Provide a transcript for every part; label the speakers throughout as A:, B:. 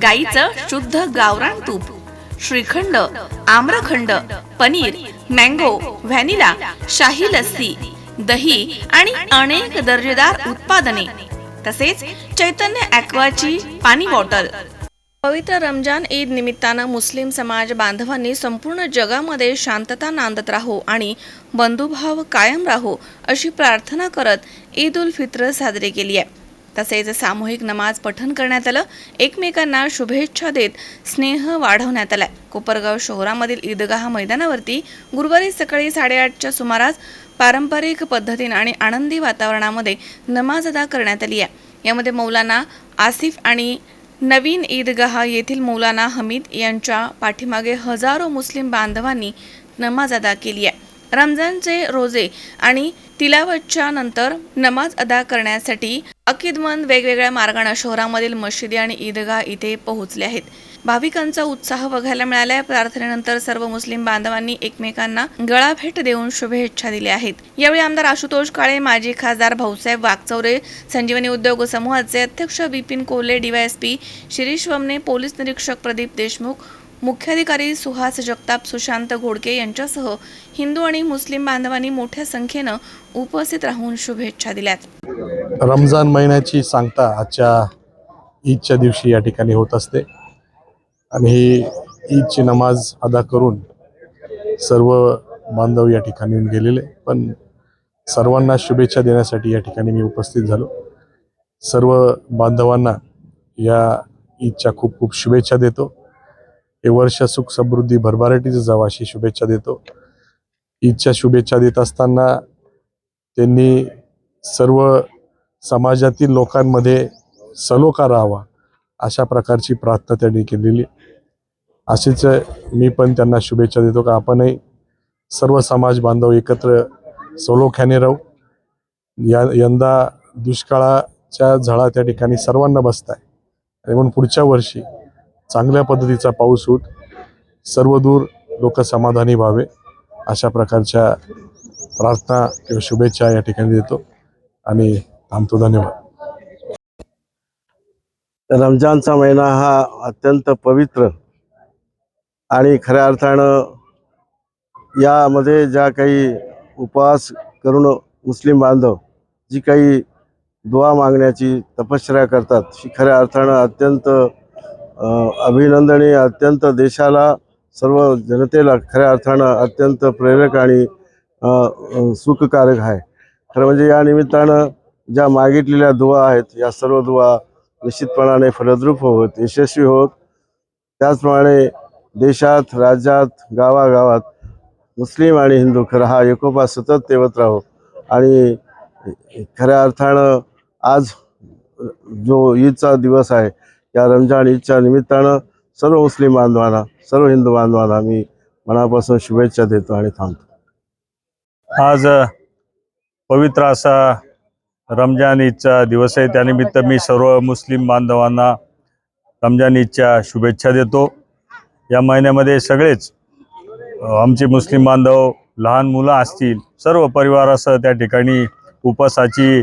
A: गाईचं शुद्ध गावरान तूप श्रीखंड आम्रखंड पनीर मँगो व्हॅनिला शाही लस्सी दही आणि अनेक दर्जेदार उत्पादने. तसेच चैतन्य ॲक्वाची पाणी बॉटल. पवित्र रमजान ईद निमित्तानं मुस्लिम समाज बांधवांनी संपूर्ण जगामध्ये शांतता नांदत राहो आणि बंधुभाव कायम राहो अशी प्रार्थना करत ईद उल फित्र साजरी केली आहे. तसेच सामूहिक नमाज पठण करण्यात आलं. एकमेकांना शुभेच्छा देत स्नेह वाढवण्यात आलाय. कोपरगाव शहरामधील ईदगाह मैदानावरती गुरुवारी सकाळी साडेआठच्या सुमारास पारंपरिक पद्धतीने आणि आनंदी वातावरणामध्ये नमाज अदा करण्यात आली आहे. यामध्ये मौलाना आसिफ आणि नवीन ईदगाह येथील मौलाना हमीद यांच्या पाठीमागे हजारो मुस्लिम बांधवांनी नमाज अदा केली आहे. रमजानचे रोजे आणि तिलावतच्या नंतर नमाज अदा करण्यासाठी अकीदमंद वेगवेगळ्या मार्गाने शहरामधील मशिदी आणि ईदगाह इथे पोहोचले आहेत. भाविकांचा उत्साह बघायला मिळालाय. प्रार्थनेनंतर सर्व मुस्लिम बांधवांनी एकमेकांना गळा भेट देऊन शुभेच्छा दिल्या आहेत. यावेळी आमदार आशुतोष काळे माजी खासदार भाऊसाहेब वागचौरे संजीवनी उद्योग समूहाचे अध्यक्ष विपिन कोल्हे डीवायएसपी शिरीष वमने पोलीस निरीक्षक प्रदीप देशमुख मुख्याधिकारी सुहास जगताप सुशांत घोडके यांच्यासह हिंदू आणि मुस्लिम बांधवांनी मोठ्या संख्येनं उपस्थित राहून शुभेच्छा दिल्यात.
B: रमजान महिन्याची सांगता आजच्या ईदच्या दिवशी या ठिकाणी होत असते. आणि ही ईदची नमाज अदा करून सर्व बांधव या ठिकाणी येऊन गेलेले. पण सर्वांना शुभेच्छा देण्यासाठी या ठिकाणी मी उपस्थित झालो. सर्व बांधवांना या ईदच्या खूप खूप शुभेच्छा देतो. हे वर्ष सुख समृद्धी भरभराटीचं जावं अशी शुभेच्छा देतो. ईदच्या शुभेच्छा देत असताना त्यांनी सर्व समाजातील लोकांमध्ये सलोखा राहावा अशा प्रकारची प्रार्थना त्यांनी केलेली. अशीच मी पण त्यांना शुभेच्छा देतो का आपणही सर्व समाज बांधव एकत्र सलोख्याने राहू. या यंदा दुष्काळाच्या झळा त्या ठिकाणी सर्वांना बसत आहे आणि म्हणून पुढच्या वर्षी चांगल्या पद्धतीचा पाऊस होत सर्व दूर लोक समाधानी व्हावे अशा प्रकारच्या प्रार्थना किंवा शुभेच्छा या ठिकाणी देतो. आणि थांबतो धन्यवाद.
C: रमजानचा महिना हा अत्यंत पवित्र आणि खऱ्या अर्थानं यामध्ये ज्या काही उपवास करून मुस्लिम बांधव जी काही दुवा मागण्याची तपश्चर्या करतात ही खऱ्या अर्थानं अत्यंत अभिनंदनीय अत्यंत देशाला सर्व जनतेला खऱ्या अर्थानं अत्यंत प्रेरक आणि सुखकारक आहे. खरं म्हणजे या निमित्तानं ज्या मागितलेल्या दुवा आहेत या सर्व दुवा निश्चितपणाने फलद्रूप होत यशस्वी होत. त्याचप्रमाणे देशात राज्यात गावागावात मुस्लिम आणि हिंदू खरं हा एकोपा सतत तेवत राहो. आणि खऱ्या अर्थानं आज जो ईदचा दिवस आहे या रमजान ईदच्या निमित्तानं सर्व मुस्लिम बांधवांना सर्व हिंदू बांधवांना मी मनापासून शुभेच्छा देतो आणि थांबतो.
D: आज पवित्र असा रमजान ईदचा दिवस आहे. त्यानिमित्त मी सर्व मुस्लिम बांधवांना रमजान ईदच्या शुभेच्छा देतो. या महिन्यामध्ये सगळेच आमचे मुस्लिम बांधव लहान मुलं असतील सर्व परिवारासह त्या ठिकाणी उपवासाची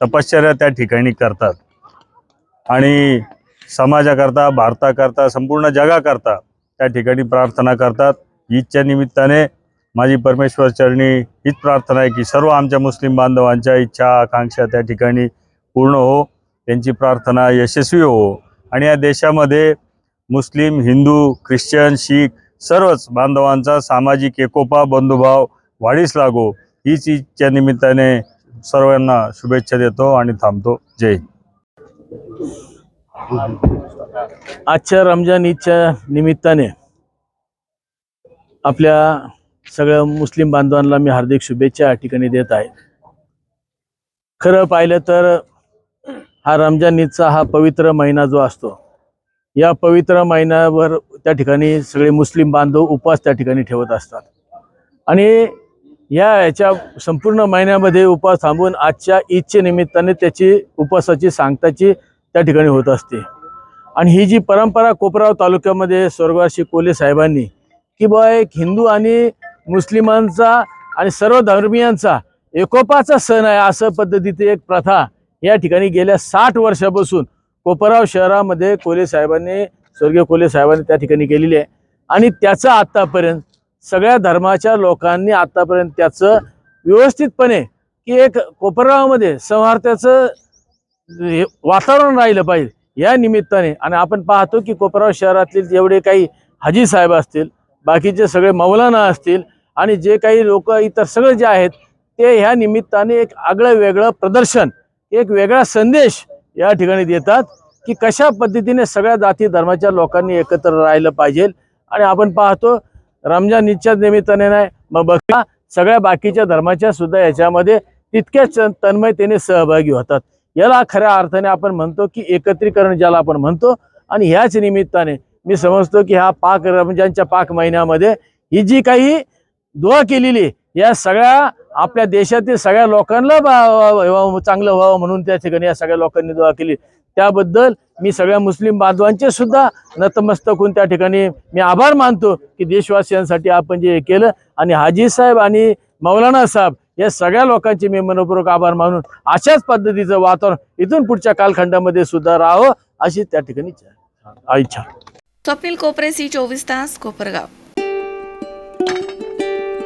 D: तपश्चर्या त्या ठिकाणी करतात. आणि समाजाकरता भारताकरता संपूर्ण जगाकरता त्या ठिकाणी प्रार्थना करतात. ईदच्या निमित्ताने माझी परमेश्वर चरणी हीच प्रार्थना आहे की सर्व आमच्या मुस्लिम बांधवांच्या इच्छा आकांक्षा त्या ठिकाणी पूर्ण हो त्यांची प्रार्थना यशस्वी हो. आणि या देशामध्ये मुस्लिम हिंदू ख्रिश्चन शीख सर्वच बांधवांचा सामाजिक एकोपा बंधुभाव वाढीस लागो हीच इच्छा निमित्ताने सर्वांना शुभेच्छा देतो आणि थांबतो. जय
E: आजच्या रमजान ईदच्या निमित्ताने आपल्या सगळ्या मुस्लिम बांधवांना मी हार्दिक शुभेच्छा या ठिकाणी देत आहे. खरं पाहिलं तर हा रमजान ईदचा हा पवित्र महिना जो असतो या पवित्र महिन्यावर त्या ठिकाणी सगळे मुस्लिम बांधव उपवास त्या ठिकाणी ठेवत असतात. आणि या याच्या संपूर्ण महिन्यामध्ये उपवास थांबून आजच्या ईदच्या निमित्ताने त्याची उपवासाची सांगताची त्या ठिकाणी होत असते. आणि ही जी परंपरा कोपराव तालुक्यामध्ये स्वर्गवासी कोले साहेबांनी की बा एक हिंदू आणि मुस्लिमांचा आणि सर्व धर्मियांचा एकोपाचा सण आहे असं पद्धतीची एक प्रथा या ठिकाणी गेल्या साठ वर्षापासून कोपराव शहरामध्ये कोले साहेबांनी स्वर्गीय कोले साहेबांनी त्या ठिकाणी केलेली आहे. आणि त्याचं आत्तापर्यंत सगळ्या धर्माच्या लोकांनी आत्तापर्यंत त्याचं व्यवस्थितपणे की एक कोपरावामध्ये सौहार्दाचं हे वातावरण राहिलं पाहिजे या निमित्ताने. आणि आपण पाहतो की कोपराव शहरातील जेवढे काही हाजी साहेब असतील बाकीचे सगळे मौलाना असतील आणि जे काही लोक इतर सगळे जे आहेत ते ह्या निमित्ताने एक आगळं वेगळं प्रदर्शन एक वेगळा संदेश या ठिकाणी देतात की कशा पद्धतीने सगळ्या जाती धर्माच्या लोकांनी एकत्र राहिलं पाहिजे. आणि आपण पाहतो रमजान ईदच्या निमित्ताने नाही मग बघा सगळ्या बाकीच्या धर्माच्या सुद्धा याच्यामध्ये तितक्याच तन्मयतेने सहभागी होतात. याला खऱ्या अर्थाने आपण म्हणतो की एकत्रीकरण ज्याला आपण म्हणतो आणि ह्याच निमित्ताने मी समजतो की हा पाक रमजानच्या पाक महिन्यामध्ये ही जी काही दुआ केलेली या सगळ्या आपल्या देशातील सगळ्या लोकांना चांगलं व्हावं म्हणून त्या ठिकाणी या सगळ्या लोकांनी दुआ केली. त्याबद्दल मी सगळ्या मुस्लिम बांधवांचे सुद्धा नतमस्तक होऊन त्या ठिकाणी मी आभार मानतो की देशवासियांसाठी आपण जे हे केलं. आणि हाजी साहेब आणि मौलाना साहेब या सगळ्या लोकांचे मी मनपूर्वक आभार मानून अशाच पद्धतीचं वातावरण इथून पुढच्या कालखंडामध्ये सुद्धा राहावं अशी त्या ठिकाणी इच्छा
A: स्वप्नील कोपरे सी चोवीस तास कोपरगाव.